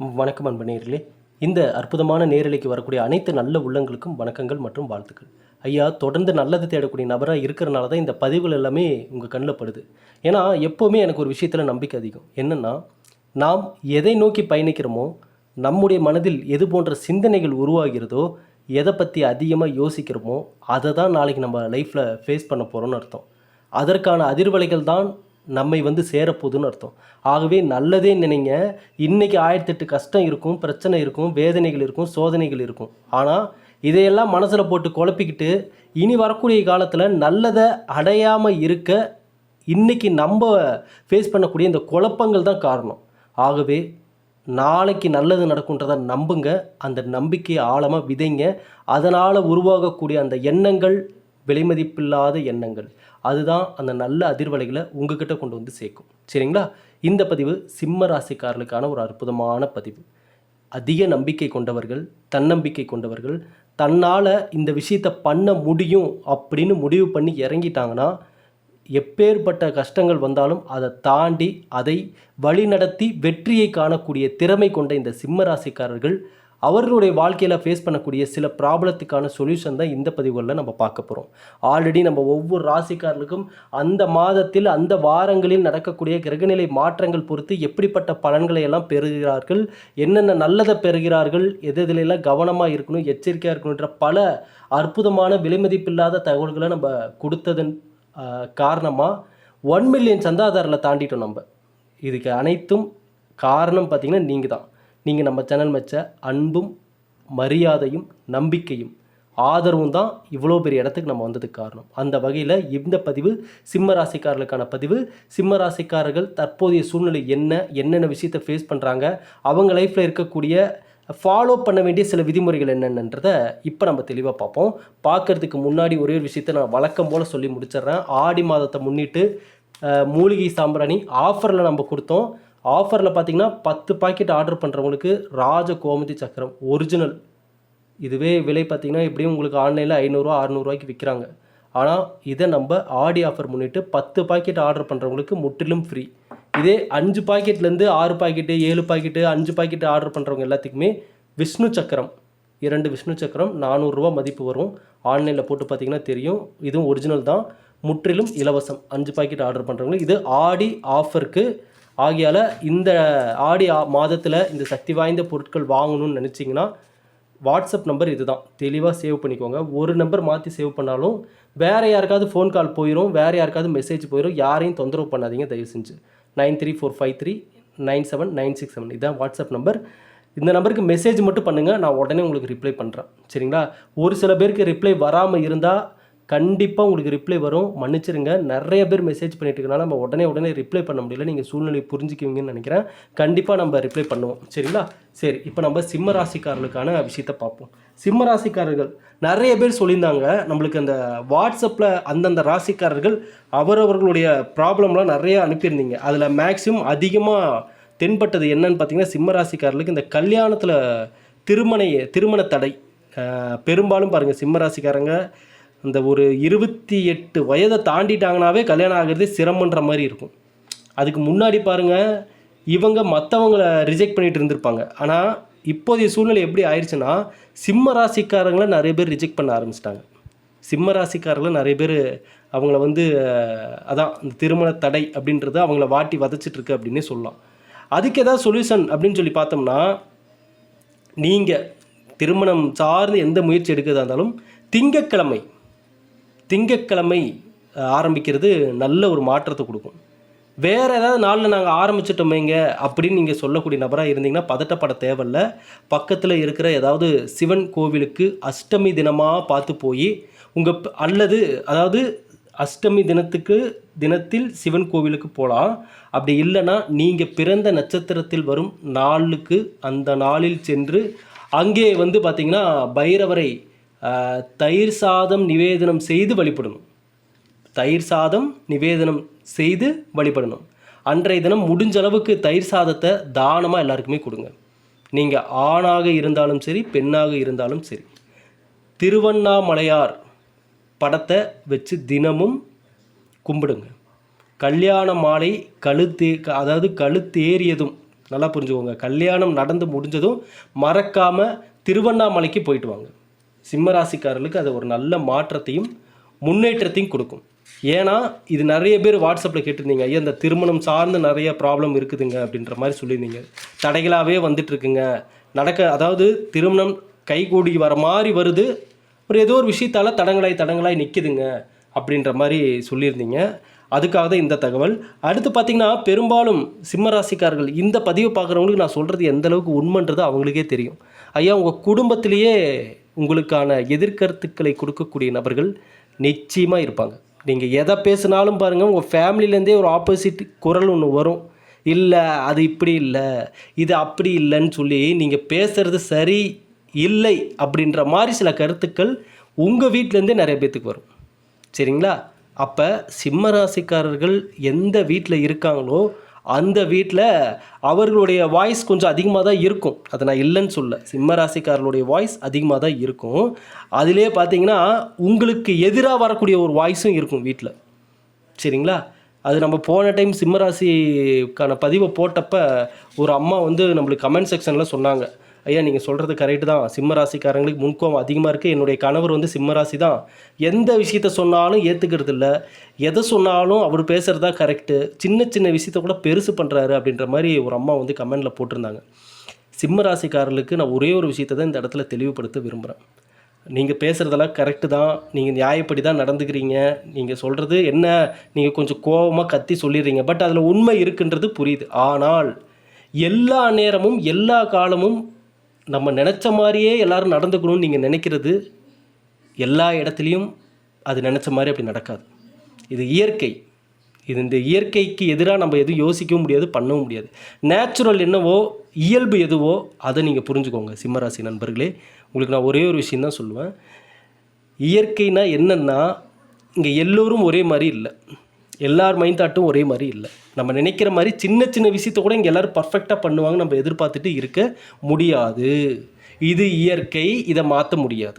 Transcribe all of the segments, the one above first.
வணக்கம் அன்பு நேர்களே இந்த அற்புதமான நேரலைக்கு வரக்கூடிய அனைத்து நல்ல உள்ளங்களுக்கும் வணக்கங்கள் மற்றும் வாழ்த்துக்கள். ஐயா தொடர்ந்து நல்லது தேடக்கூடிய நபராக இருக்கிறனால தான் இந்த பதிவுகள் எல்லாமே உங்கள் கண்ணில் படுது. ஏன்னா எப்போவுமே எனக்கு ஒரு விஷயத்தில் நம்பிக்கை அதிகம். என்னென்னா நாம் எதை நோக்கி பயணிக்கிறோமோ நம்முடைய மனதில் எது போன்ற சிந்தனைகள் உருவாகிறதோ எதை பற்றி அதிகமாக யோசிக்கிறோமோ அதை தான் நாளைக்கு நம்ம லைஃப்பில் ஃபேஸ் பண்ண போகிறோம்னு அர்த்தம். அதற்கான அதிர்வலைகள் தான் நம்மை வந்து சேரப்போகுதுன்னு அர்த்தம். ஆகவே நல்லதே நினைங்க. இன்றைக்கி ஆயிரத்தெட்டு கஷ்டம் இருக்கும் பிரச்சனை இருக்கும் வேதனைகள் இருக்கும் சோதனைகள் இருக்கும். ஆனால் இதையெல்லாம் மனசில் போட்டு குழப்பிக்கிட்டு இனி வரக்கூடிய காலத்தில் நல்லதை அடையாமல் இருக்க இன்றைக்கி நம்ம ஃபேஸ் பண்ணக்கூடிய இந்த குழப்பங்கள் தான் காரணம். ஆகவே நாளைக்கு நல்லது நடக்குன்றதை நம்புங்க. அந்த நம்பிக்கையை ஆழமாக விதைங்க. அதனால் உருவாகக்கூடிய அந்த எண்ணங்கள் விலைமதிப்பில்லாத எண்ணங்கள். அதுதான் அந்த நல்ல அதிர்வலைகளை உங்ககிட்ட கொண்டு வந்து சேர்க்கும். சரிங்களா? இந்த பதிவு சிம்ம ராசிக்காரர்களுக்கான ஒரு அற்புதமான பதிவு. அதிக நம்பிக்கை கொண்டவர்கள் தன்னம்பிக்கை கொண்டவர்கள் தன்னால் இந்த விஷயத்தை பண்ண முடியும் அப்படின்னு முடிவு பண்ணி இறங்கிட்டாங்கன்னா எப்பேற்பட்ட கஷ்டங்கள் வந்தாலும் அதை தாண்டி அதை வழிநடத்தி வெற்றியை காணக்கூடிய திறமை கொண்ட இந்த சிம்ம ராசிக்காரர்கள் அவர்களுடைய வாழ்க்கையில் ஃபேஸ் பண்ணக்கூடிய சில ப்ராப்ளத்துக்கான சொல்யூஷன் தான் இந்த பதிவுகளில் நம்ம பார்க்க போகிறோம் ஆல்ரெடி நம்ம ஒவ்வொரு ராசிக்காரர்களுக்கும் அந்த மாதத்தில் அந்த வாரங்களில் நடக்கக்கூடிய கிரகநிலை மாற்றங்கள் பொறுத்து எப்படிப்பட்ட பலன்களை எல்லாம் பெறுகிறார்கள் என்னென்ன நல்லதை பெறுகிறார்கள் எது எதுலெல்லாம் கவனமாக இருக்கணும் எச்சரிக்கையாக இருக்கணுன்ற பல அற்புதமான விலைமதிப்பில்லாத தகவல்களை நம்ம கொடுத்ததன் காரணமாக ஒன் மில்லியன் சந்தாதாரில் தாண்டிட்டோம் நம்ம. இதுக்கு அனைத்தும் காரணம் பார்த்திங்கன்னா நீங்கள் தான். நீங்கள் நம்ம சேனல் வச்ச அன்பும் மரியாதையும் நம்பிக்கையும் ஆதரவும் தான் இவ்வளோ பெரிய இடத்துக்கு நம்ம வந்ததுக்கு காரணம். அந்த வகையில் இந்த பதிவு சிம்ம ராசிக்காரர்களுக்கான பதிவு. சிம்ம ராசிக்காரர்கள் தற்போதைய சூழ்நிலை என்ன என்னென்ன விஷயத்தை ஃபேஸ் பண்ணுறாங்க அவங்க லைஃப்பில் இருக்கக்கூடிய ஃபாலோ பண்ண வேண்டிய சில விதிமுறைகள் என்னென்னன்றதை இப்போ நம்ம தெளிவாக பார்ப்போம். பார்க்கறதுக்கு முன்னாடி ஒரே ஒரு விஷயத்தை நான் வழக்கம் போல் சொல்லி முடிச்சிடுறேன். ஆடி மாதத்தை முன்னிட்டு மூலிகை சாம்பிராணி ஆஃபரில் நம்ம கொடுத்தோம். ஆஃபரில் பார்த்தீங்கன்னா பத்து பாக்கெட் ஆர்டர் பண்ணுறவங்களுக்கு ராஜ கோமதி சக்கரம் ஒரிஜினல் இதுவே விலை பார்த்தீங்கன்னா எப்படியும் உங்களுக்கு ஆன்லைனில் ஐநூறுரூவா அறநூறுவாய்க்கு விற்கிறாங்க ஆனால் இதை நம்ம ஆடி ஆஃபர் முன்னிட்டு பத்து பாக்கெட் ஆர்டர் பண்ணுறவங்களுக்கு முற்றிலும் ஃப்ரீ இதே அஞ்சு பாக்கெட்லேருந்து ஆறு பாக்கெட்டு ஏழு பாக்கெட்டு அஞ்சு பாக்கெட்டு ஆர்டர் பண்ணுறவங்க எல்லாத்துக்குமே விஷ்ணு சக்கரம். இரண்டு விஷ்ணு சக்கரம் நானூறுரூவா மதிப்பு வரும். ஆன்லைனில் போட்டு பார்த்தீங்கன்னா தெரியும். இதுவும் ஒரிஜினல் தான். முற்றிலும் இலவசம். அஞ்சு பாக்கெட் ஆர்டர் பண்ணுறவங்களுக்கு இது ஆடி ஆஃபருக்கு ஆகையால் இந்த ஆடி மாதத்தில் இந்த சக்தி வாய்ந்த பொருட்கள் வாங்கணும்னு நினச்சிங்கன்னா வாட்ஸ்அப் நம்பர் இதுதான். தெளிவாக சேவ் பண்ணிக்கோங்க. ஒரு நம்பர் மாற்றி சேவ் பண்ணாலும் வேறு யாருக்காவது ஃபோன் கால் போயிடும் வேறு யாருக்காவது மெசேஜ் போயிடும் யாரையும் தொந்தரவு பண்ணாதீங்க தயவு செஞ்சு. Nine three four five three nine seven nine six seven இதுதான் வாட்ஸ்அப் நம்பர். இந்த நம்பருக்கு மெசேஜ் மட்டும் பண்ணுங்கள் நான் உடனே உங்களுக்கு ரிப்ளை பண்ணுறேன் சரிங்களா? ஒரு சில பேருக்கு ரிப்ளை வராமல் இருந்தால் கண்டிப்பாக உங்களுக்கு ரிப்ளை வரும். மன்னிச்சிருங்க. நிறைய பேர் மெசேஜ் பண்ணிட்டு இருக்கனால நம்ம உடனே உடனே ரிப்ளை பண்ண முடியல. நீங்கள் சூழ்நிலை புரிஞ்சுக்குவீங்கன்னு நினைக்கிறேன். கண்டிப்பாக நம்ம ரிப்ளை பண்ணுவோம். சரிங்களா? சரி இப்போ நம்ம சிம்ம ராசிக்காரர்களுக்கான விஷயத்தை பார்ப்போம். சிம்ம ராசிக்காரர்கள் நிறைய பேர் சொல்லியிருந்தாங்க. நம்மளுக்கு அந்த வாட்ஸ்அப்பில் அந்தந்த ராசிக்காரர்கள் அவரவர்களுடைய ப்ராப்ளம்லாம் நிறைய அனுப்பியிருந்தீங்க. அதில் மேக்ஸிமம் அதிகமாக தென்பட்டது என்னன்னு பார்த்தீங்கன்னா சிம்ம ராசிக்காரர்களுக்கு இந்த கல்யாணத்தில் திருமண திருமண தடை. பெரும்பாலும் பாருங்கள் சிம்ம ராசிக்காரங்க இந்த ஒரு இருபத்தி எட்டு வயதை தாண்டிட்டாங்கனாவே கல்யாணம் ஆகிறதே சிரமன்ற மாதிரி இருக்கும். அதுக்கு முன்னாடி பாருங்கள் இவங்க மற்றவங்கள ரிஜெக்ட் பண்ணிகிட்டு இருந்திருப்பாங்க. ஆனால் இப்போதைய சூழ்நிலை எப்படி ஆயிடுச்சுன்னா சிம்ம ராசிக்காரங்களை நிறைய பேர் ரிஜெக்ட் பண்ண ஆரம்பிச்சிட்டாங்க. சிம்ம ராசிக்காரர்களை நிறைய பேர் அவங்கள வந்து அதான் இந்த திருமண தடை அப்படின்றத அவங்கள வாட்டி வதச்சிட்ருக்கு அப்படின்னே சொல்லலாம். அதுக்கு ஏதாவது சொல்யூஷன் அப்படின்னு சொல்லி பார்த்தோம்னா நீங்கள் திருமணம் சார்ந்து எந்த முயற்சி எடுக்கிறதா இருந்தாலும் திங்கட்கிழமை திங்கட்கிழமை ஆரம்பிக்கிறது நல்ல ஒரு மாற்றத்தை கொடுக்கும். வேறு ஏதாவது நாளில் நாங்கள் ஆரம்பிச்சிட்டோமேங்க அப்படின்னு நீங்கள் சொல்லக்கூடிய நபராக இருந்தீங்கன்னா பதட்டப்பட தேவையில்ல. பக்கத்தில் இருக்கிற ஏதாவது சிவன் கோவிலுக்கு அஷ்டமி தினமாக பார்த்து போய் உங்கள் அல்லது அதாவது அஷ்டமி தினத்துக்கு தினத்தில் சிவன் கோவிலுக்கு போகலாம் அப்படி இல்லைன்னா நீங்கள் பிறந்த நட்சத்திரத்தில் வரும் நாளுக்கு அந்த நாளில் சென்று அங்கே வந்து பார்த்திங்கன்னா பைரவரை தயிர் சாதம் நிவேதனம் செய்து வழிபடணும். தயிர் சாதம் நிவேதனம் செய்து வழிபடணும். அன்றைய தினம் முடிஞ்ச அளவுக்கு தயிர் சாதத்தை தானமாக எல்லாருக்குமே கொடுங்க. நீங்கள் ஆணாக இருந்தாலும் சரி பெண்ணாக இருந்தாலும் சரி. திருவண்ணாமலையார் படத்தை வச்சு தினமும் கும்பிடுங்க. கல்யாண மாலை கழுத்து அதாவது கழுத்தேறியதும் நல்லா புரிஞ்சுக்கோங்க. கல்யாணம் நடந்து முடிஞ்சதும் மறக்காமல் திருவண்ணாமலைக்கு போயிட்டு வாங்க. சிம்மராசிக்காரர்களுக்கு அது ஒரு நல்ல மாற்றத்தையும் முன்னேற்றத்தையும் கொடுக்கும். ஏன்னா இது நிறைய பேர் வாட்ஸ்அப்பில் கேட்டிருந்தீங்க ஐயா இந்த திருமணம் சார்ந்து நிறைய ப்ராப்ளம் இருக்குதுங்க அப்படின்ற மாதிரி சொல்லியிருந்தீங்க. தடைகளாகவே வந்துட்டுருக்குங்க நடக்க அதாவது திருமணம் கைகூடி வர மாதிரி வருது. ஒரு ஏதோ ஒரு விஷயத்தால் தடங்களாய் தடங்களாய் நிற்கிதுங்க அப்படின்ற மாதிரி சொல்லியிருந்தீங்க. அதுக்காக தான் இந்த தகவல். அடுத்து பார்த்தீங்கன்னா பெரும்பாலும் சிம்மராசிக்காரர்கள் இந்த பதிவை பார்க்குறவங்களுக்கு நான் சொல்கிறது எந்த அளவுக்கு உண்மைன்றது அவங்களுக்கே தெரியும். ஐயா உங்கள் குடும்பத்திலேயே உங்களுக்கான எதிர்கருத்துக்களை கொடுக்கக்கூடிய நபர்கள் நிச்சயமாக இருப்பாங்க. நீங்கள் எதை பேசினாலும் பாருங்கள் உங்கள் ஃபேமிலியிலேருந்தே ஒரு ஆப்போசிட் குரல் ஒன்று வரும். இல்லை அது இப்படி இல்லை இது அப்படி இல்லைன்னு சொல்லி நீங்கள் பேசுகிறது சரி இல்லை அப்படின்ற மாதிரி சில கருத்துக்கள் உங்கள் வீட்டிலேருந்தே நிறைய பேர்த்துக்கு வரும். சரிங்களா? அப்போ சிம்ம ராசிக்காரர்கள் எந்த வீட்டில் இருக்காங்களோ அந்த வீட்டில் அவர்களுடைய வாய்ஸ் கொஞ்சம் அதிகமாக தான் இருக்கும். அதை நான் இல்லைன்னு சொல்ல சிம்ம ராசிக்காரர்களுடைய வாய்ஸ் அதிகமாக தான் இருக்கும். அதிலே பார்த்தீங்கன்னா உங்களுக்கு எதிராக வரக்கூடிய ஒரு வாய்ஸும் இருக்கும் வீட்டில் சரிங்களா? அது நம்ம போன டைம் சிம்மராசிக்கான பதிவை போட்டப்போ ஒரு அம்மா வந்து நம்மளுக்கு கமெண்ட் செக்ஷனில் சொன்னாங்க. ஐயா நீங்கள் சொல்கிறது கரெக்டு தான். சிம்ம ராசிக்காரங்களுக்கு அதிகமாக இருக்குது என்னுடைய கணவர் வந்து சிம்ம ராசி தான். எந்த விஷயத்த சொன்னாலும் ஏற்றுக்கிறது இல்லை. எதை சொன்னாலும் அவர் பேசுகிறது தான் கரெக்டு சின்ன சின்ன விஷயத்த கூட பெருசு பண்ணுறாரு அப்படின்ற மாதிரி ஒரு அம்மா வந்து கமெண்டில் போட்டிருந்தாங்க. சிம்ம ராசிக்காரர்களுக்கு நான் ஒரே ஒரு விஷயத்தை தான் இந்த இடத்துல தெளிவுபடுத்த விரும்புகிறேன் நீங்கள் பேசுகிறதெல்லாம் கரெக்டு தான். நீங்கள் நியாயப்படி தான் நடந்துக்கிறீங்க. நீங்கள் சொல்கிறது என்ன? நீங்கள் கொஞ்சம் கோபமாக கத்தி சொல்லிடுறீங்க. பட் அதில் உண்மை இருக்குன்றது புரியுது. ஆனால் எல்லா நேரமும் எல்லா காலமும் நம்ம நினச்ச மாதிரியே எல்லோரும் நடந்துக்கணும்னு நீங்கள் நினைக்கிறது எல்லா இடத்துலையும் அது நினச்ச மாதிரி அப்படி நடக்காது. இது இயற்கை. இது இந்த இயற்கைக்கு எதிராக நம்ம எதுவும் யோசிக்கவும் முடியாது பண்ணவும் முடியாது. நேச்சுரல் என்னவோ இயல்பு எதுவோ அதை நீங்கள் புரிஞ்சுக்கோங்க சிம்மராசி நண்பர்களே. உங்களுக்கு நான் ஒரே ஒரு விஷயந்தான் சொல்லுவேன். இயற்கைனா என்னன்னா இங்கே எல்லோரும் ஒரே மாதிரி இல்லை. எல்லார் மைண்ட் தாட்டும் ஒரே மாதிரி இல்லை. நம்ம நினைக்கிற மாதிரி சின்ன சின்ன விஷயத்த கூட இங்கே எல்லோரும் பர்ஃபெக்டாக பண்ணுவாங்க. நம்ம எதிர்பார்த்துட்டு இருக்க முடியாது. இது இயற்கை இதை மாற்ற முடியாது.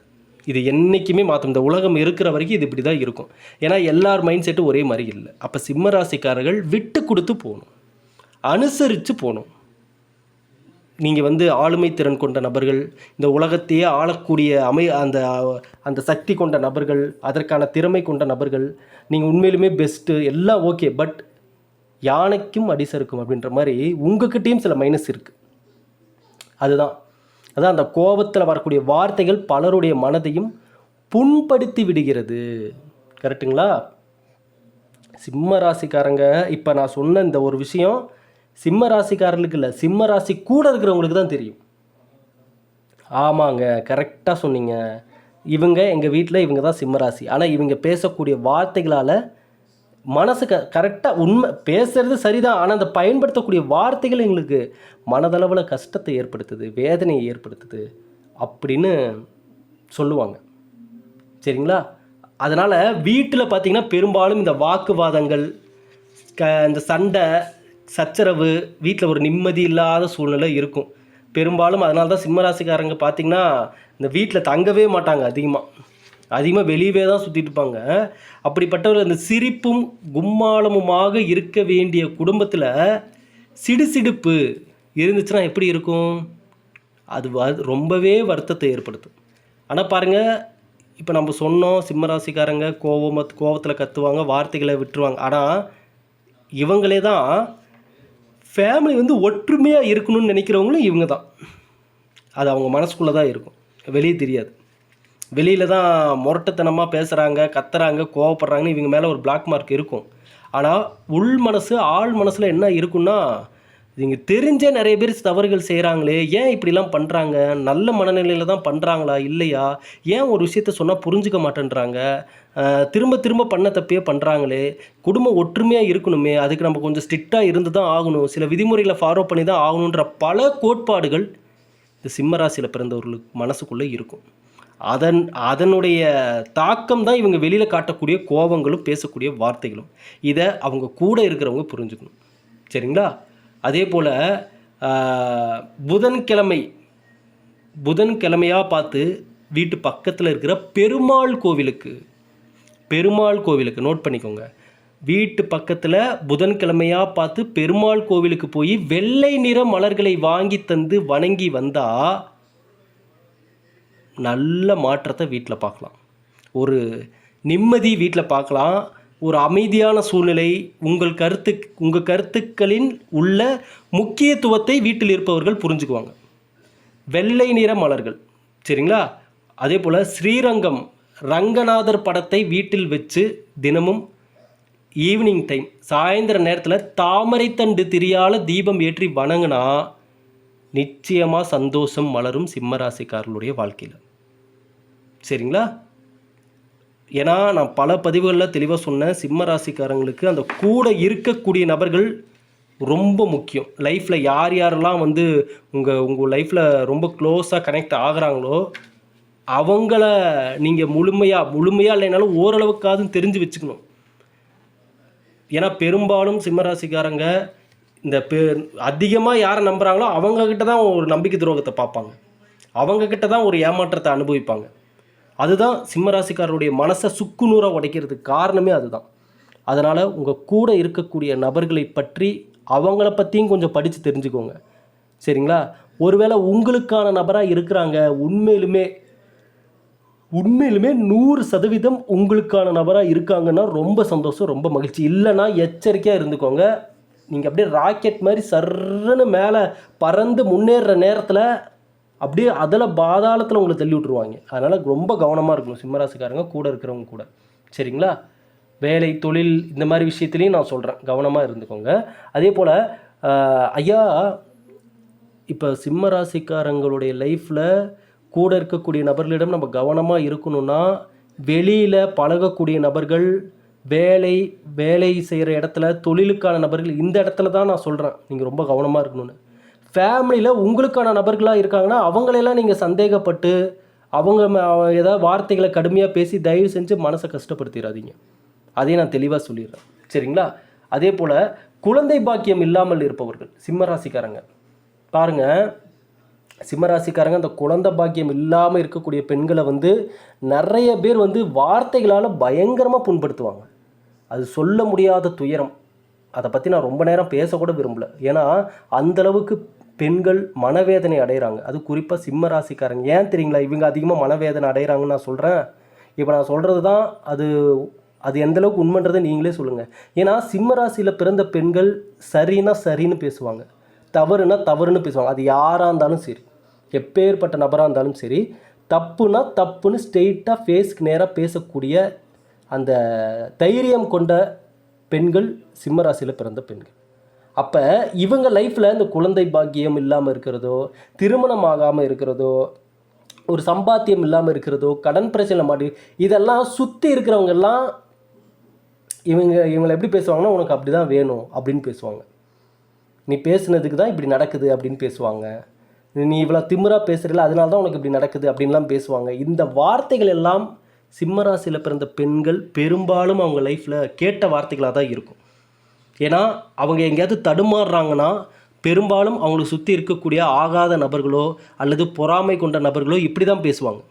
இது என்றைக்குமே மாற்றும் இந்த உலகம் இருக்கிற வரைக்கும் இது இப்படி தான் இருக்கும். ஏன்னா எல்லார் மைண்ட் செட்டும் ஒரே மாதிரி இல்லை. அப்போ சிம்ம ராசிக்காரர்கள் விட்டு கொடுத்து போகணும். அனுசரித்து போகணும். நீங்கள் வந்து ஆளுமை திறன் கொண்ட நபர்கள் இந்த உலகத்தையே ஆளக்கூடிய அமை அந்த அந்த சக்தி கொண்ட நபர்கள் அதற்கான திறமை கொண்ட நபர்கள் நீங்கள் உண்மையிலுமே பெஸ்ட்டு எல்லாம் ஓகே பட் யானைக்கும் அடிசருக்கும் அப்படின்ற மாதிரி உங்ககிட்டயும் சில மைனஸ் இருக்குது அதுதான். அதான் அந்த கோபத்தில் வரக்கூடிய வார்த்தைகள் பலருடைய மனதையும் புண்படுத்தி விடுகிறது. கரெக்டுங்களா சிம்ம ராசிக்காரங்க இப்போ நான் சொன்ன இந்த ஒரு விஷயம் சிம்ம ராசிக்காரர்களுக்கு இல்லை சிம்ம ராசி கூட இருக்கிறவங்களுக்கு தான் தெரியும். ஆமாங்க கரெக்டாக சொன்னீங்க. இவங்க எங்கள் வீட்டில் இவங்க தான் சிம்ம ராசி. ஆனால் இவங்க பேசக்கூடிய வார்த்தைகளால் மனசு க கரெக்டாக உண்மை பேசுறது சரிதான். ஆனால் அந்த பயன்படுத்தக்கூடிய வார்த்தைகள் எங்களுக்கு மனதளவில் கஷ்டத்தை ஏற்படுத்துது வேதனையை ஏற்படுத்துது அப்படின்னு சொல்லுவாங்க. சரிங்களா? அதனால் வீட்டில் பார்த்திங்கன்னா பெரும்பாலும் இந்த வாக்குவாதங்கள் க இந்த சண்டை சச்சரவு வீட்டில் ஒரு நிம்மதி இல்லாத சூழ்நிலை இருக்கும். பெரும்பாலும் அதனால தான் சிம்மராசிக்காரங்க பார்த்திங்கன்னா இந்த வீட்டில் தங்கவே மாட்டாங்க அதிகமாக அதிகமாக வெளியவே தான் சுற்றிட்டு இருப்பாங்க. அப்படிப்பட்டவர் அந்த சிரிப்பும் கும்மாளமுமாக இருக்க வேண்டிய குடும்பத்தில் சிடுசிடுப்பு இருந்துச்சுன்னா எப்படி இருக்கும்? அது வ ரொம்பவே வருத்தத்தை ஏற்படுத்தும். ஆனால் பாருங்கள் இப்போ நம்ம சொன்னோம் சிம்மராசிக்காரங்க கோவம் கோவத்தில் கத்துவாங்க வார்த்தைகளை விட்டுருவாங்க. ஆனால் இவங்களே தான் ஃபேமிலி வந்து ஒற்றுமையாக இருக்கணும்னு நினைக்கிறவங்களும் இவங்க தான் அது அவங்க மனசுக்குள்ளே தான் இருக்கும். வெளியே தெரியாது. வெளியில் தான் முரட்டத்தனமாக பேசுகிறாங்க கத்துறாங்க கோவப்படுறாங்கன்னு இவங்க மேலே ஒரு பிளாக் மார்க் இருக்கும். ஆனால் உள் மனசு ஆள் மனசில் என்ன இருக்குன்னா இவங்க தெரிஞ்சே நிறைய பேர் தவறுகள் செய்கிறாங்களே ஏன் இப்படிலாம் பண்ணுறாங்க நல்ல மனநிலையில் தான் பண்ணுறாங்களா இல்லையா? ஏன் ஒரு விஷயத்த சொன்னால் புரிஞ்சுக்க மாட்டேன்றாங்க? திரும்ப திரும்ப பண்ண தப்பே பண்ணுறாங்களே குடும்பம் ஒற்றுமையாக இருக்கணுமே. அதுக்கு நம்ம கொஞ்சம் ஸ்ட்ரிக்டாக இருந்து தான் ஆகணும். சில விதிமுறைகளை ஃபாலோ பண்ணி தான் ஆகணுன்ற பல கோட்பாடுகள் இந்த சிம்மராசியில் பிறந்தவர்களுக்கு மனசுக்குள்ளே இருக்கும். அதன் அதனுடைய தாக்கம் தான் இவங்க வெளியில் காட்டக்கூடிய கோபங்களும் பேசக்கூடிய வார்த்தைகளும். இதை அவங்க கூட இருக்கிறவங்க புரிஞ்சுக்கணும். சரிங்களா? அதே போல் புதன்கிழமை புதன்கிழமையாக பார்த்து வீட்டு பக்கத்தில் இருக்கிற பெருமாள் கோவிலுக்கு பெருமாள் கோவிலுக்கு நோட் பண்ணிக்கோங்க. வீட்டு பக்கத்தில் புதன்கிழமையாக பார்த்து பெருமாள் கோவிலுக்கு போய் வெள்ளை நிற மலர்களை வாங்கி தந்து வணங்கி வந்தால் நல்ல மாற்றத்தை வீட்டில் பார்க்கலாம். ஒரு நிம்மதி வீட்டில் பார்க்கலாம். ஒரு அமைதியான சூழ்நிலை உங்கள் கருத்து உங்கள் கருத்துக்களின் உள்ள முக்கியத்துவத்தை வீட்டில் இருப்பவர்கள் புரிஞ்சுக்குவாங்க. வெள்ளை நிற மலர்கள் சரிங்களா? அதே போல் ஸ்ரீரங்கம் ரங்கநாதர் படத்தை வீட்டில் வச்சு தினமும் ஈவினிங் டைம் சாயந்தர நேரத்தில் தாமரைத்தண்டு திரியால தீபம் ஏற்றி வணங்கினா நிச்சயமாக சந்தோஷம் மலரும் சிம்மராசிக்காரர்களுடைய வாழ்க்கையில். சரிங்களா? ஏன்னா நான் பல பதிவுகளில் தெளிவாக சொன்னேன் சிம்ம ராசிக்காரங்களுக்கு அந்த கூட இருக்கக்கூடிய நபர்கள் ரொம்ப முக்கியம். லைஃப்பில் யார் யாரெல்லாம் வந்து உங்கள் உங்கள் லைஃப்பில் ரொம்ப க்ளோஸாக கனெக்ட் ஆகிறாங்களோ அவங்கள நீங்கள் முழுமையாக முழுமையாக இல்லைனாலும் ஓரளவுக்காவது தெரிஞ்சு வச்சுக்கணும். ஏன்னா பெரும்பாலும் சிம்மராசிக்காரங்க இந்த பெ அதிகமாக யாரை நம்புகிறாங்களோ அவங்கக்கிட்ட தான் ஒரு நம்பிக்கை துரோகத்தை பார்ப்பாங்க. அவங்கக்கிட்ட தான் ஒரு ஏமாற்றத்தை அனுபவிப்பாங்க. அதுதான் சிம்மராசிக்காரருடைய மனசை சுக்குநூறாக உடைக்கிறதுக்கு காரணமே அதுதான். அதனால் உங்கள் கூட இருக்கக்கூடிய நபர்களை பற்றி அவங்கள பற்றியும் கொஞ்சம் படித்து தெரிஞ்சுக்கோங்க. சரிங்களா? ஒருவேளை உங்களுக்கான நபராக இருக்கிறாங்க உண்மையிலுமே உண்மையிலுமே நூறு சதவீதம் உங்களுக்கான நபராக இருக்காங்கன்னா ரொம்ப சந்தோஷம் ரொம்ப மகிழ்ச்சி. இல்லைன்னா எச்சரிக்கையாக இருந்துக்கோங்க. நீங்கள் அப்படியே ராக்கெட் மாதிரி சர்றன்னு மேலே பறந்து முன்னேறுற நேரத்தில் அப்படியே அதில் பாதாளத்தில் உங்களை தள்ளி விட்ருவாங்க அதனால் ரொம்ப கவனமாக இருக்கணும் சிம்மராசிக்காரங்க கூட இருக்கிறவங்க கூட. சரிங்களா? வேலை தொழில் இந்த மாதிரி விஷயத்துலையும் நான் சொல்கிறேன் கவனமாக இருந்துக்கோங்க. அதே போல் ஐயா இப்போ சிம்ம ராசிக்காரங்களுடைய லைஃப்பில் கூட இருக்கக்கூடிய நபர்களிடம் நம்ம கவனமாக இருக்கணும்னா வெளியில் பழகக்கூடிய நபர்கள் வேலை வேலை செய்கிற இடத்துல தொழிலுக்கான நபர்கள் இந்த இடத்துல தான் நான் சொல்கிறேன் நீங்கள் ரொம்ப கவனமாக இருக்கணும்னு. ஃபேமிலியில் உங்களுக்கான நபர்களாக இருக்காங்கன்னா அவங்களெல்லாம் நீங்கள் சந்தேகப்பட்டு அவங்க ம- ஏதாவது வார்த்தைகளை கடுமையாக பேசி தயவு செஞ்சு மனசை கஷ்டப்படுத்திடாதீங்க அதையும் நான் தெளிவாக சொல்லிடுறேன். சரிங்களா? அதே போல் குழந்தை பாக்கியம் இல்லாமல் இருப்பவர்கள் சிம்மராசிக்காரங்க பாருங்க சிம்மராசிக்காரங்க அந்த குழந்தை பாக்கியம் இல்லாமல் இருக்கக்கூடிய பெண்களை வந்து நிறைய பேர் வந்து வார்த்தைகளால் பயங்கரமாக புண்படுத்துவாங்க. அது சொல்ல முடியாத துயரம். அதை பற்றி நான் ரொம்ப நேரம் பேசக்கூட விரும்பல. ஏன்னா அந்தளவுக்கு பெண்கள் மனவேதனை அடைகிறாங்க. அது குறிப்பாக சிம்ம ராசிக்காரங்க. ஏன் தெரியுங்களா? இவங்க அதிகமாக மனவேதனை அடைகிறாங்கன்னு நான் சொல்கிறேன் இப்போ நான் சொல்கிறது தான் அது அது எந்த அளவுக்கு உண்மைன்றதை நீங்களே சொல்லுங்கள் ஏன்னா சிம்ம ராசியில் பிறந்த பெண்கள் சரின்னா சரின்னு பேசுவாங்க. தவறுனா தவறுன்னு பேசுவாங்க. அது யாராக இருந்தாலும் சரி. எப்பேற்பட்ட நபராக இருந்தாலும் சரி. தப்புனா தப்புன்னு ஸ்ட்ரெயிட்டாக ஃபேஸ்க்கு நேராக பேசக்கூடிய அந்த தைரியம் கொண்ட பெண்கள் சிம்ம ராசியில் பிறந்த பெண்கள். அப்போ இவங்க லைஃப்பில் இந்த குழந்தை பாக்கியம் இல்லாமல் இருக்கிறதோ திருமணம் ஆகாமல் இருக்கிறதோ ஒரு சம்பாத்தியம் இல்லாமல் இருக்கிறதோ கடன் பிரச்சனை மாட்டி இதெல்லாம் சுற்றி இருக்கிறவங்கெல்லாம் இவங்க இவங்களை எப்படி பேசுவாங்கன்னா உனக்கு அப்படி தான் வேணும் அப்படின்னு பேசுவாங்க. நீ பேசுனதுக்கு தான் இப்படி நடக்குது அப்படின்னு பேசுவாங்க. நீ இவ்வளோ திமிரா பேசுகிறல அதனால தான் உனக்கு இப்படி நடக்குது அப்படின்லாம் பேசுவாங்க. இந்த வார்த்தைகள் எல்லாம் சிம்மராசியில் பிறந்த பெண்கள் பெரும்பாலும் அவங்க லைஃப்பில் கேட்ட வார்த்தைகளாக தான் இருக்கும். ஏன்னா அவங்க எங்கேயாவது தடுமாறுறாங்கன்னா பெரும்பாலும் அவங்களை சுற்றி இருக்கக்கூடிய ஆகாத நபர்களோ அல்லது பொறாமை கொண்ட நபர்களோ இப்படி தான் பேசுவாங்க.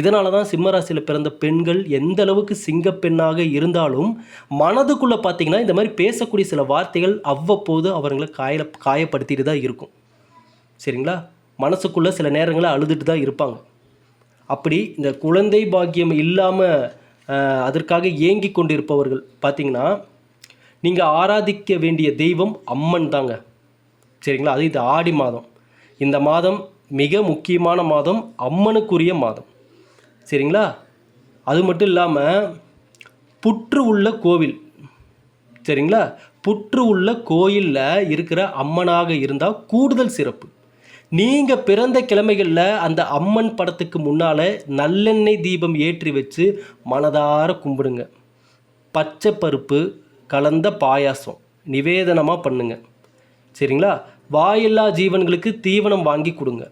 இதனால தான் சிம்மராசியில் பிறந்த பெண்கள் எந்த அளவுக்கு சிங்கப்பெண்ணாக இருந்தாலும் மனதுக்குள்ளே பார்த்தீங்கன்னா இந்த மாதிரி பேசக்கூடிய சில வார்த்தைகள் அவ்வப்போது அவர்களை காய காயப்படுத்திட்டு தான் இருக்கும். சரிங்களா? மனசுக்குள்ளே சில நேரங்களில் அழுதுட்டு தான் இருப்பாங்க. அப்படி இந்த குழந்தை பாக்கியம் இல்லாமல் அதற்காக ஏங்கி கொண்டிருப்பவர்கள் பார்த்திங்கன்னா பார்த்தீங்கன்னா நீங்கள் ஆராதிக்க வேண்டிய தெய்வம் அம்மன் தாங்க. சரிங்களா? அது இது ஆடி மாதம். இந்த மாதம் மிக முக்கியமான மாதம் அம்மனுக்குரிய மாதம். சரிங்களா? அது மட்டும் இல்லாமல் புற்று உள்ள கோவில். சரிங்களா? புற்று உள்ள கோயிலில் இருக்கிற அம்மனாக இருந்தால் கூடுதல் சிறப்பு. நீங்கள் பிறந்த கிழமைகளில் அந்த அம்மன் படத்துக்கு முன்னால் நல்லெண்ணெய் தீபம் ஏற்றி வச்சு மனதார கும்பிடுங்க. பச்சை பருப்பு கலந்த பாயாசம். நிவேதனமாக பண்ணுங்க. சரிங்களா? வாயில்லா ஜீவன்களுக்கு தீவனம் வாங்கி கொடுங்க.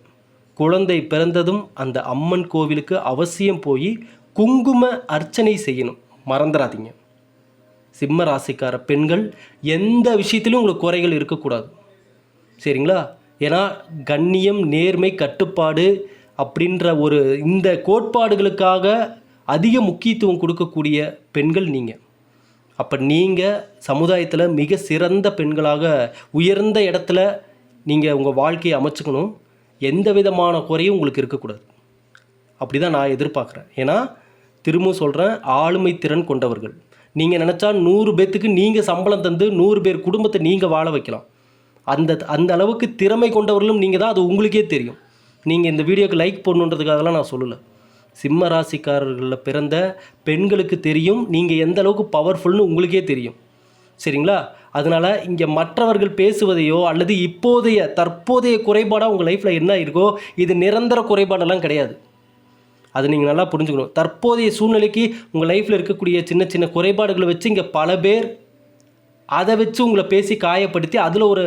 குழந்தை பிறந்ததும் அந்த அம்மன் கோவிலுக்கு அவசியம் போய் குங்கும அர்ச்சனை செய்யணும். மறந்துடாதீங்க சிம்ம ராசிக்கார பெண்கள் எந்த விஷயத்திலும் உங்களுக்கு குறைகள் இருக்கக்கூடாது. சரிங்களா? ஏன்னா கண்ணியம் நேர்மை கட்டுப்பாடு அப்படின்ற ஒரு இந்த கோட்பாடுகளுக்காக அதிக முக்கியத்துவம் கொடுக்கக்கூடிய பெண்கள் நீங்கள் அப்போ நீங்கள் சமுதாயத்தில் மிக சிறந்த பெண்களாக உயர்ந்த இடத்துல நீங்கள் உங்கள் வாழ்க்கையை அமைச்சுக்கணும். எந்த விதமான குறையும் உங்களுக்கு இருக்கக்கூடாது. அப்படி தான் நான் எதிர்பார்க்குறேன். ஏன்னா திரும்பவும் சொல்கிறேன் ஆளுமை திறன் கொண்டவர்கள். நீங்கள் நினச்சா நூறு பேர்த்துக்கு நீங்கள் சம்பளம் தந்து நூறு பேர் குடும்பத்தை நீங்கள் வாழ வைக்கலாம். அந்த அந்த அளவுக்கு திறமை கொண்டவர்களும் நீங்கள் தான். அது உங்களுக்கே தெரியும். நீங்கள் இந்த வீடியோக்கு லைக் போடணுன்றதுக்காகலாம் நான் சொல்லலை. சிம்ம ராசிக்காரர்களில் பிறந்த பெண்களுக்கு தெரியும். நீங்கள் எந்த அளவுக்கு பவர்ஃபுல்னு உங்களுக்கே தெரியும். சரிங்களா? அதனால் இங்கே மற்றவர்கள் பேசுவதையோ அல்லது இப்போதைய தற்போதைய குறைபாடாக உங்கள் லைஃப்பில் என்ன இருக்கோ இது நிரந்தர குறைபாடெல்லாம் கிடையாது. அதை நீங்கள் நல்லா புரிஞ்சுக்கணும். தற்போதைய சூழ்நிலைக்கு உங்கள் லைஃப்பில் இருக்கக்கூடிய சின்ன சின்ன குறைபாடுகளை வச்சு இங்கே பல பேர் அதை வச்சு உங்களை பேசி காயப்படுத்தி அதில் ஒரு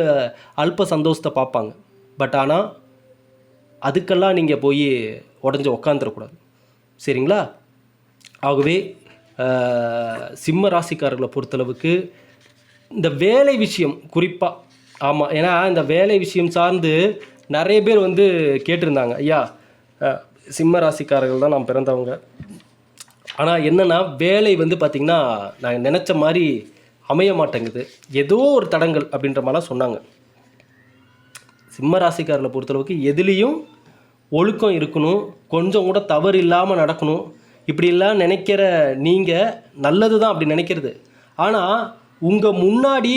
அல்ப சந்தோஷத்தை பார்ப்பாங்க. பட் ஆனால் அதுக்கெல்லாம் நீங்கள் போய் உடஞ்சி உக்காந்துடக்கூடாது சரிங்களா? ஆகவே சிம்ம ராசிக்காரர்களை பொறுத்தளவுக்கு இந்த வேலை விஷயம் குறிப்பாக ஆமாம் ஏன்னா இந்த வேலை விஷயம் சார்ந்து நிறைய பேர் வந்து கேட்டிருந்தாங்க ஐயா சிம்ம ராசிக்காரர்கள் தான் நான் பிறந்தவங்க. ஆனால் என்னென்னா வேலை வந்து பார்த்திங்கன்னா நான் நினச்ச மாதிரி அமைய மாட்டேங்குது. ஏதோ ஒரு தடங்கள் அப்படின்ற மாதிரிலாம் சொன்னாங்க. சிம்ம ராசிக்காரர்களை பொறுத்தளவுக்கு எதுலேயும் ஒழுக்கம் இருக்கணும் கொஞ்சம் கூட தவறு இல்லாமல் நடக்கணும். இப்படிலாம் நினைக்கிற நீங்கள் நல்லது தான் அப்படி நினைக்கிறது. ஆனால் உங்கள் முன்னாடி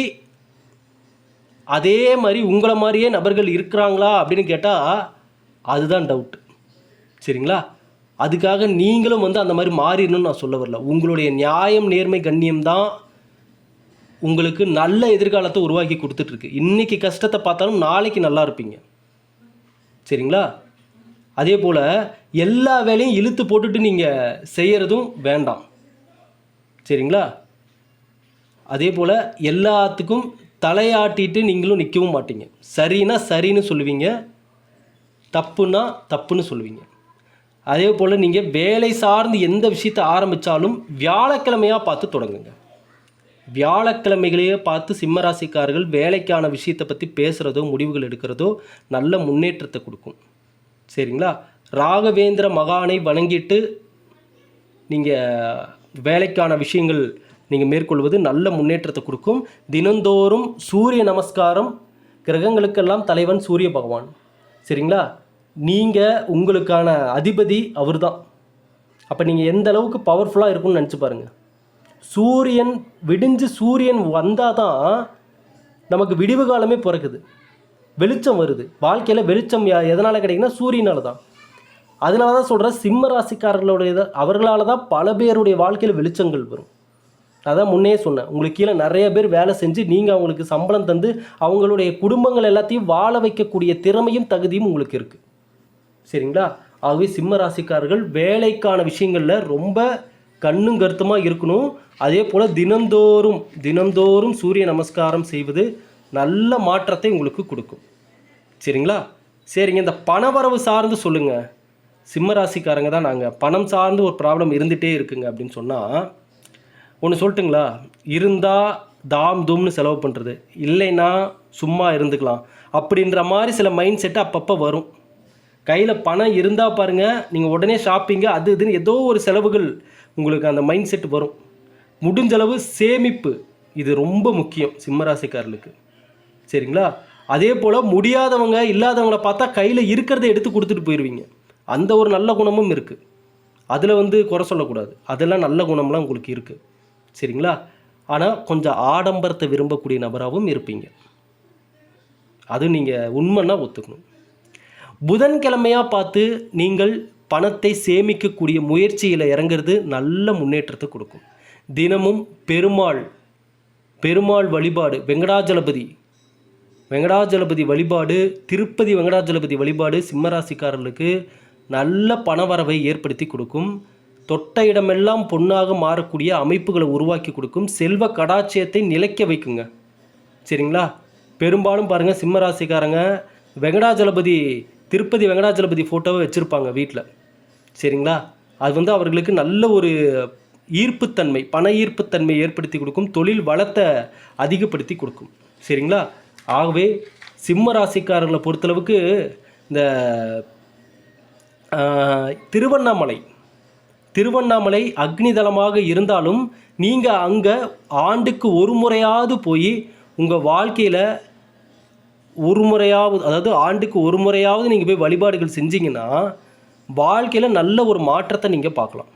அதே மாதிரி உங்களை மாதிரியே நபர்கள் இருக்கிறாங்களா அப்படின்னு கேட்டால் அதுதான் டவுட் சரிங்களா? அதுக்காக நீங்களும் வந்து அந்த மாதிரி மாறிடணும்னு நான் சொல்ல வரல. உங்களுடைய நியாயம் நேர்மை கண்ணியம் தான் உங்களுக்கு நல்ல எதிர்காலத்தை உருவாக்கி கொடுத்துட்ருக்கு இன்றைக்கி கஷ்டத்தை பார்த்தாலும் நாளைக்கு நல்லா இருப்பீங்க. சரிங்களா? அதே போல் எல்லா வேலையும் இழுத்து போட்டுட்டு நீங்கள் செய்கிறதும் வேண்டாம். சரிங்களா? அதே போல் எல்லாத்துக்கும் தலையாட்டிட்டு நீங்களும் நிற்கவும் மாட்டீங்க. சரின்னா சரின்னு சொல்லுவீங்க. தப்புன்னா தப்புன்னு சொல்லுவீங்க. அதே போல் நீங்கள் வேலை சார்ந்து எந்த விஷயத்தை ஆரம்பித்தாலும் வியாழக்கிழமையாக பார்த்து தொடங்குங்க. வியாழக்கிழமைகளையே பார்த்து சிம்மராசிக்காரர்கள் வேலைக்கான விஷயத்தை பற்றி பேசுகிறதோ முடிவுகள் எடுக்கிறதோ நல்ல முன்னேற்றத்தை கொடுக்கும். சரிங்களா? ராகவேந்திர மகானை வணங்கிட்டு நீங்கள் வேலைக்கான விஷயங்கள் நீங்கள் மேற்கொள்வது நல்ல முன்னேற்றத்தை கொடுக்கும். தினந்தோறும் சூரிய நமஸ்காரம் கிரகங்களுக்கெல்லாம் தலைவன் சூரிய பகவான். சரிங்களா? நீங்கள் உங்களுக்கான அதிபதி அவர்தான். அப்போ நீங்கள் எந்த அளவுக்கு பவர்ஃபுல்லாக இருக்கும்னு நினச்சி பாருங்கள் சூரியன் விடிஞ்சு சூரியன் வந்தால் தான் நமக்கு விடிவு காலமே பிறக்குது. வெளிச்சம் வருது. வாழ்க்கையில் வெளிச்சம் யா- கிடைக்குன்னா சூரியனால தான் அதனால தான் சொல்கிறேன் சிம்ம ராசிக்காரர்களுடைய அவர்களால் தான் பல பேருடைய வாழ்க்கையில் வெளிச்சங்கள் வரும். அதான் முன்னே சொன்னேன் உங்களுக்கு கீழே நிறைய பேர் வேலை செஞ்சு நீங்கள் அவங்களுக்கு சம்பளம் தந்து அவங்களுடைய குடும்பங்கள் எல்லாத்தையும் வாழ வைக்கக்கூடிய திறமையும் தகுதியும் உங்களுக்கு இருக்குது சரிங்களா? ஆகவே சிம்ம ராசிக்காரர்கள் வேலைக்கான விஷயங்களில் ரொம்ப கண்ணும் கருத்துமாக இருக்கணும். அதே போல் தினந்தோறும் தினந்தோறும் சூரிய நமஸ்காரம் செய்வது நல்ல மாற்றத்தை உங்களுக்கு கொடுக்கும். சரிங்களா? சரிங்க இந்த பணவரவு சார்ந்து சொல்லுங்கள் சிம்மராசிக்காரங்க தான் நாங்கள் பணம் சார்ந்து ஒரு ப்ராப்ளம் இருந்துகிட்டே இருக்குங்க அப்படின்னு சொன்னால் ஒன்று சொல்லட்டுங்களா? இருந்தால் தாம் தூம்னு செலவு பண்ணுறது இல்லைன்னா சும்மா இருந்துக்கலாம். அப்படின்ற மாதிரி சில மைண்ட் செட்டு அப்பப்போ வரும். கையில் பணம் இருந்தால் பாருங்கள் நீங்கள் உடனே ஷாப்பிங்கு அது இதுன்னு ஏதோ ஒரு செலவுகள் உங்களுக்கு அந்த மைண்ட் செட் வரும். முடிஞ்சளவு சேமிப்பு. இது ரொம்ப முக்கியம் சிம்மராசிக்காரர்களுக்கு. சரிங்களா? அதே போல் முடியாதவங்க இல்லாதவங்கள பார்த்தா கையில் இருக்கிறத எடுத்து கொடுத்துட்டு போயிடுவீங்க அந்த ஒரு நல்ல குணமும் இருக்குது அதில் வந்து குறை சொல்லக்கூடாது. அதெல்லாம் நல்ல குணம்லாம் உங்களுக்கு இருக்குது சரிங்களா? ஆனால் கொஞ்சம் ஆடம்பரத்தை விரும்பக்கூடிய நபராகவும் இருப்பீங்க. அது நீங்கள் உண்மைன்னா ஒத்துக்கணும். புதன்கிழமையாக பார்த்து நீங்கள் பணத்தை சேமிக்கக்கூடிய முயற்சியில் இறங்குறது நல்ல முன்னேற்றத்தை கொடுக்கும். தினமும் பெருமாள் பெருமாள் வழிபாடு வெங்கடாஜலபதி வெங்கடாஜலபதி வழிபாடு திருப்பதி வெங்கடாஜலபதி வழிபாடு சிம்மராசிக்காரர்களுக்கு நல்ல பணவரவை ஏற்படுத்தி கொடுக்கும். தொட்ட இடமெல்லாம் பொன்னாக மாறக்கூடிய அமைப்புகளை உருவாக்கி கொடுக்கும். செல்வ கடாட்சியத்தை நிலைக்க வைக்குங்க. சரிங்களா? பெரும்பாலும் பாருங்கள் சிம்மராசிக்காரங்க வெங்கடாஜலபதி திருப்பதி வெங்கடாஜலபதி ஃபோட்டோவை வச்சுருப்பாங்க வீட்டில் சரிங்களா? அது வந்து அவர்களுக்கு நல்ல ஒரு ஈர்ப்புத்தன்மை பண ஈர்ப்புத்தன்மை ஏற்படுத்தி கொடுக்கும். தொழில் வளத்தை அதிகப்படுத்தி கொடுக்கும். சரிங்களா? ஆகவே சிம்ம ராசிக்காரர்களை பொறுத்தளவுக்கு இந்த திருவண்ணாமலை திருவண்ணாமலை அக்னிதலமாக இருந்தாலும் நீங்கள் அங்கே ஆண்டுக்கு ஒரு முறையாவது போய் உங்கள் வாழ்க்கையில் ஒரு முறையாவது அதாவது ஆண்டுக்கு ஒரு முறையாவது நீங்கள் போய் வழிபாடுகள் செஞ்சீங்கன்னா வாழ்க்கையில் நல்ல ஒரு மாற்றத்தை நீங்கள் பார்க்கலாம்.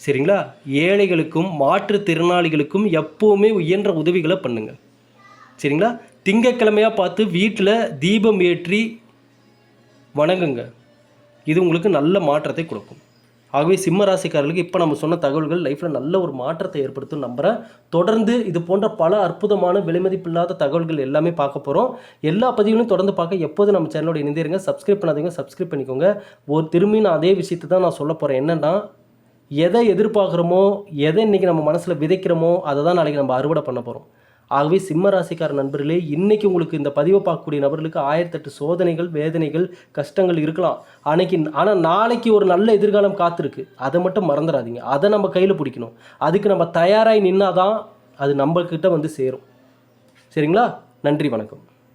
சரிங்களா? ஏழைகளுக்கும் மாற்றுத்திறனாளிகளுக்கும் எப்போவுமே உயன்ற உதவிகளை பண்ணுங்கள் சரிங்களா? திங்கக்கிழமையாக பார்த்து வீட்டில் தீபம் ஏற்றி வணங்குங்க. இது உங்களுக்கு நல்ல மாற்றத்தை கொடுக்கும். ஆகவே சிம்ம ராசிக்காரர்களுக்கு இப்போ நம்ம சொன்ன தகவல்கள் லைஃப்பில் நல்ல ஒரு மாற்றத்தை ஏற்படுத்தும் நம்புகிறேன் தொடர்ந்து இது போன்ற பல அற்புதமான விலைமதிப்பில்லாத தகவல்கள் எல்லாமே பார்க்க போகிறோம் எல்லா பதிவுகளையும் தொடர்ந்து பார்க்க எப்போது நம்ம சேனலோட இணைந்திருங்க. சப்ஸ்கிரைப் பண்ணாதீங்க சப்ஸ்கிரைப் பண்ணிக்கோங்க. ஒரு திரும்பி நான் அதே விஷயத்தை தான் நான் சொல்ல போகிறேன் என்னென்னா எதை எதிர்பார்க்குறோமோ எதை இன்றைக்கி நம்ம மனசில் விதைக்கிறோமோ அதை தான் நாளைக்கு நம்ம அறுவடை பண்ண போகிறோம் ஆகவே சிம்ம ராசிக்கார நண்பர்களே இன்னைக்கு உங்களுக்கு இந்த பதிவை பார்க்கக்கூடிய நபர்களுக்கு ஆயிரத்தெட்டு சோதனைகள் வேதனைகள் கஷ்டங்கள் இருக்கலாம். அன்னைக்கு ஆனால் நாளைக்கு ஒரு நல்ல எதிர்காலம் காத்திருக்கு. அதை மட்டும் மறந்துடாதீங்க. அதை நம்ம கையில் பிடிக்கணும். அதுக்கு நம்ம தயாராகி நின்னாதான் அது நம்மக்கிட்ட வந்து சேரும். சரிங்களா? நன்றி வணக்கம்.